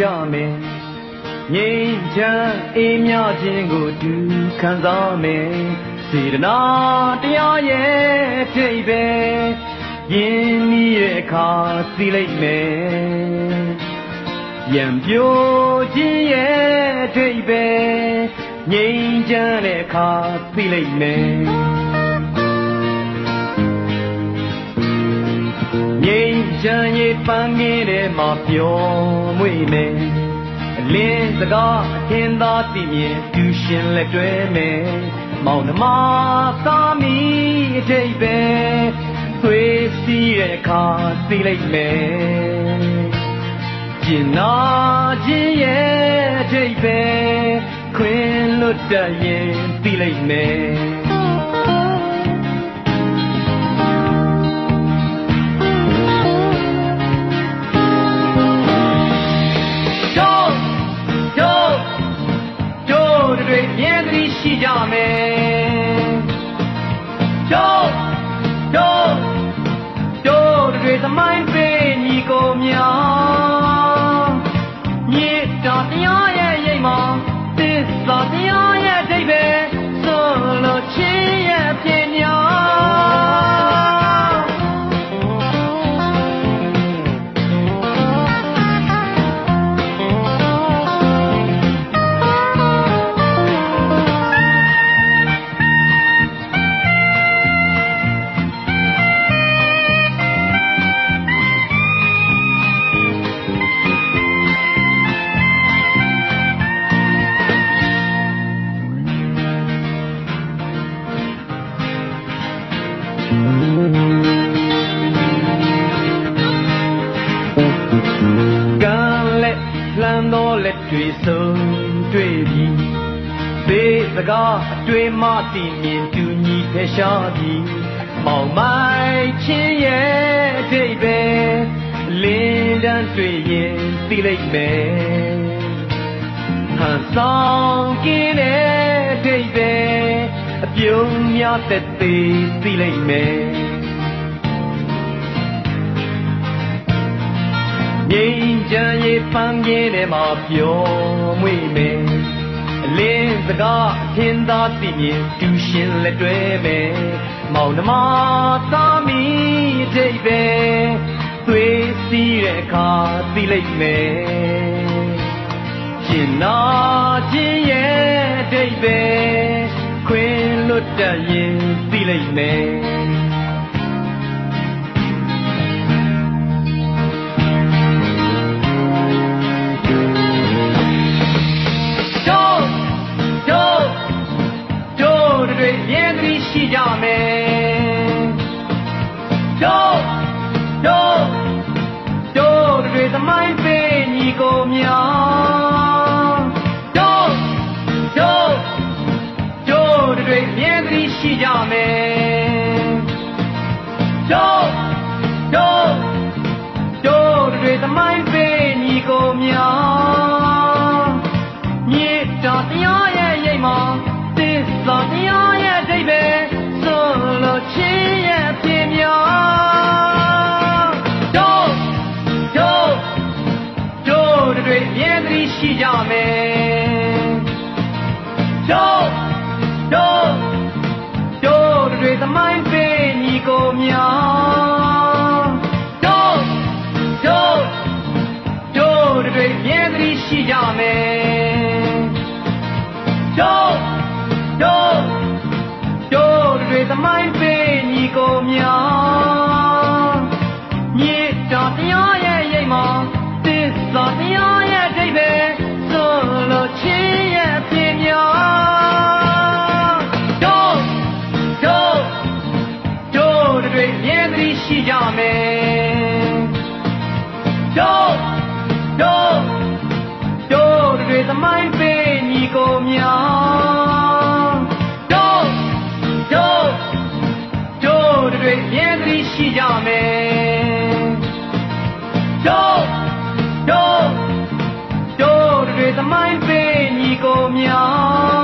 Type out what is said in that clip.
ကြမယ်ငြိမ်းချမ်းအေးမြခြင်းကိုတူခံစားမယ်စေတနာတရားရဲ့ထိပ်ပဲယင်းဤရဲ့အခါသိလိုက်မယ်ရံပြိုခြင်းရဲ့ထိပ်ပဲငြိမ်းချမ်းတဲ့အခါသိလိုက်မယ် ငြိမ်းချမ်းရေးပန်းငင်းတဲ့မှာပျော်မွေ့မယ်အလင်းစကားအထင်သာသိမြင်သူရှင်လက်တွဲမယ်မောင်နှမသာမီအထိပ်ပဲသွေးစီးတဲ့အခါသိလိုက်မယ်ကျင်နာခြင်းရဲ့အထိပ်ပဲခွင်လွတ်တတ်ရင်သိလိုက်မယ် တို့တွေမြဲတည်းရှိကြမယ်တို့တို့တို့တွေသမိုင်း လှမ်းသောလက်တွေဆုံးတွေ့ပြီသေစကားအတွေ့မှသိမြင်တူညီဖယ်ရှားပြီမောင်မိုက်ချင်းရဲ့အထိပ်ပဲလင်းတန်းတွေ့ရင်သိလိုက်မယ်ဟန်ဆောင်ကင်းတဲ့အထိပ်ပဲအပြုံးများသက်သေးသိလိုက်မယ် ငြိမ်းချမ်းရေးပန်းပြင်းထဲမှာပျော်မွေ့မယ်အလင်းစကားအထင်သာသိမြင်တူရှင်လက်တွဲမယ်မောင်နှမသားမီအထိပ်ပဲသွေးစီးတဲ့အခါသိလိုက်မယ်ကျင်နာခြင်းရဲ့အထိပ်ပဲခွင်လွတ်တတ်ရင်သိလိုက်မယ် တို့တို့တို့တွေသမိုင်းပေးညီကိုများတို့တို့တို့တွေမြဲတည်းရှိကြမယ်တို့တို့တို့တွေသမိုင်းပေးညီကိုများမြေ တို့တွေမြဲတည်းရှိကြမယ်တို့တို့တို့တွေသမိုင်းပေးညီကိုများတို့တို့တို့တွေမြဲတည်းရှိကြမယ်တို့တို့တို့တွေသမိုင်းပေးညီကိုများ ရှိကြမယ်တို့တို့တို့တွေသမိုင်းပေးညီကိုများတို့တို့တို့တွေမြဲတည်းရှိကြမယ်တို့တို့တို့တွေသမိုင်းပေးညီကိုများ